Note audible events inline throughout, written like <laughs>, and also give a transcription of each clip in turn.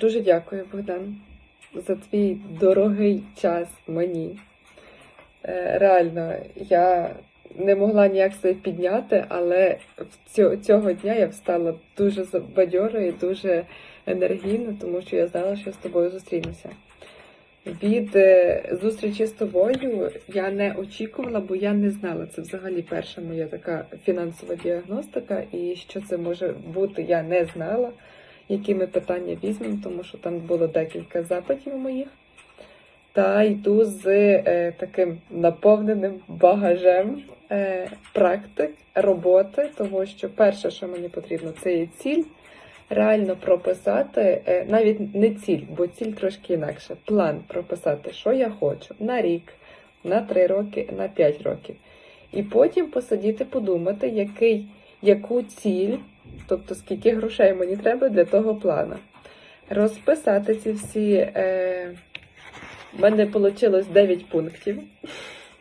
Дуже дякую, Богдан, за твій дорогий час мені. Е, Реально, я не могла ніяк себе підняти, але цього, дня я встала дуже бадьоро і дуже енергійно, тому що я знала, що я з тобою зустрінуся. Від е, зустрічі з тобою я не очікувала, бо я не знала. Це взагалі перша моя така фінансова діагностика, і що це може бути, я не знала, які ми питання візьмемо, тому що там було декілька запитів моїх. Та йду з е, таким наповненим багажем е, практик, роботи, тому що перше, що мені потрібно, це є ціль. Реально прописати, е, навіть не ціль, бо ціль трошки інакше. План прописати, що я хочу на рік, на 3 роки, на 5 років. І потім посидіти, подумати, який, яку ціль, тобто скільки грошей мені треба для того плану. Розписати ці всі. Е, в мене вийшло 9 пунктів,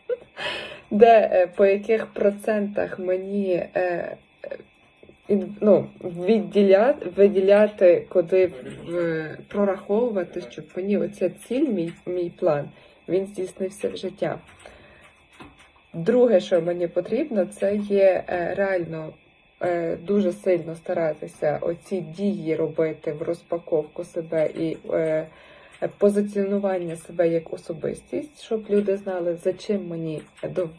<laughs> де е, по яких процентах мені е, ну, відділяти, виділяти, куди в- прораховувати, щоб мені оця ціль, мій, мій план, він здійснився в життя. Друге, що мені потрібно, це є е, реально дуже сильно старатися оці дії робити в розпаковку себе і е, позиціонування себе як особистість, щоб люди знали, за чим мені до,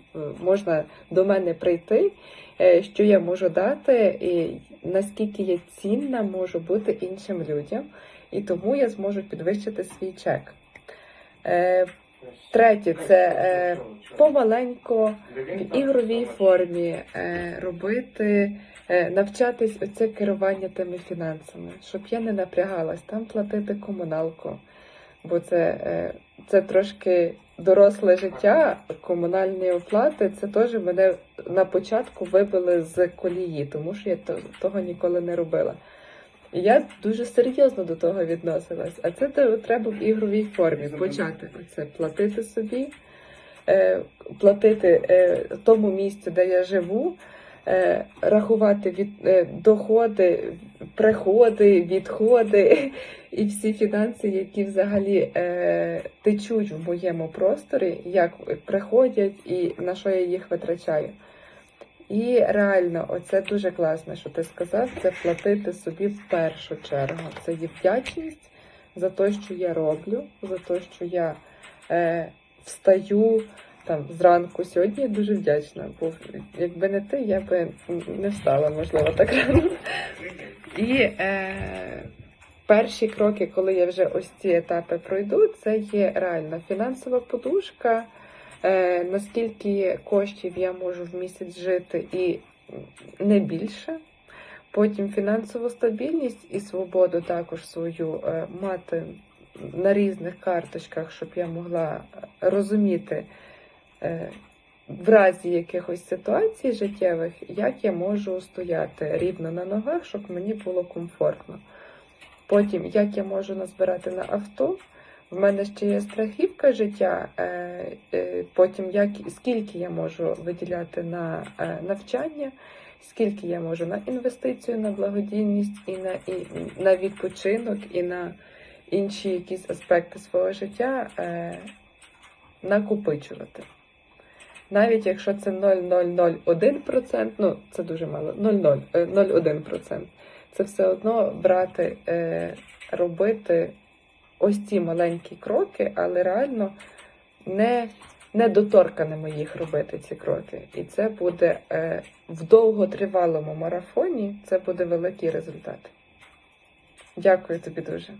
можна до мене прийти, е, що я можу дати, і наскільки я цінна можу бути іншим людям, і тому я зможу підвищити свій чек. Третє це е, помаленько в ігровій формі е, робити, е, навчатись оце керування тими фінансами, щоб я не напрягалась там платити комуналку, бо це, е, це трошки доросле життя, комунальні оплати. Це теж мене на початку вибили з колії, тому що я того ніколи не робила. І я дуже серйозно до того відносилась. А це треба в ігровій формі почати це платити собі, е, платити е, тому місцю, де я живу, е, рахувати від доходи, приходи, відходи і всі фінанси, які взагалі течуть в моєму просторі, як приходять і на що я їх витрачаю. І реально, оце дуже класно, що ти сказав, це платити собі в першу чергу. Це є вдячність за те, що я роблю, за те, що я е, встаю там зранку. Сьогодні я дуже вдячна, бо якби не ти, я би не встала, можливо, так рано. І е, перші кроки, коли я вже ось ці етапи пройду, це є реально фінансова подушка е, наскільки коштів я можу в місяць жити і не більше. Потім фінансову стабільність і свободу також свою е, мати на різних карточках, щоб я могла розуміти е, в разі якихось ситуацій життєвих, як я можу стояти рівно на ногах, щоб мені було комфортно. Потім, як я можу назбирати на авто, в мене ще є страхівка життя. Потім як скільки я можу виділяти на е, навчання, скільки я можу на інвестицію, на благодійність і на і на відпочинок, і на інші якісь аспекти свого життя е, накопичувати. Навіть якщо це 0,001%, ну це дуже мало, 0,0, е, 0,1%, це все одно брати, е, робити ось ці маленькі кроки, але реально не недоторканими їх робити ці кроки. І це буде е, в довготривалому марафоні, це буде великий результат. Дякую тобі дуже.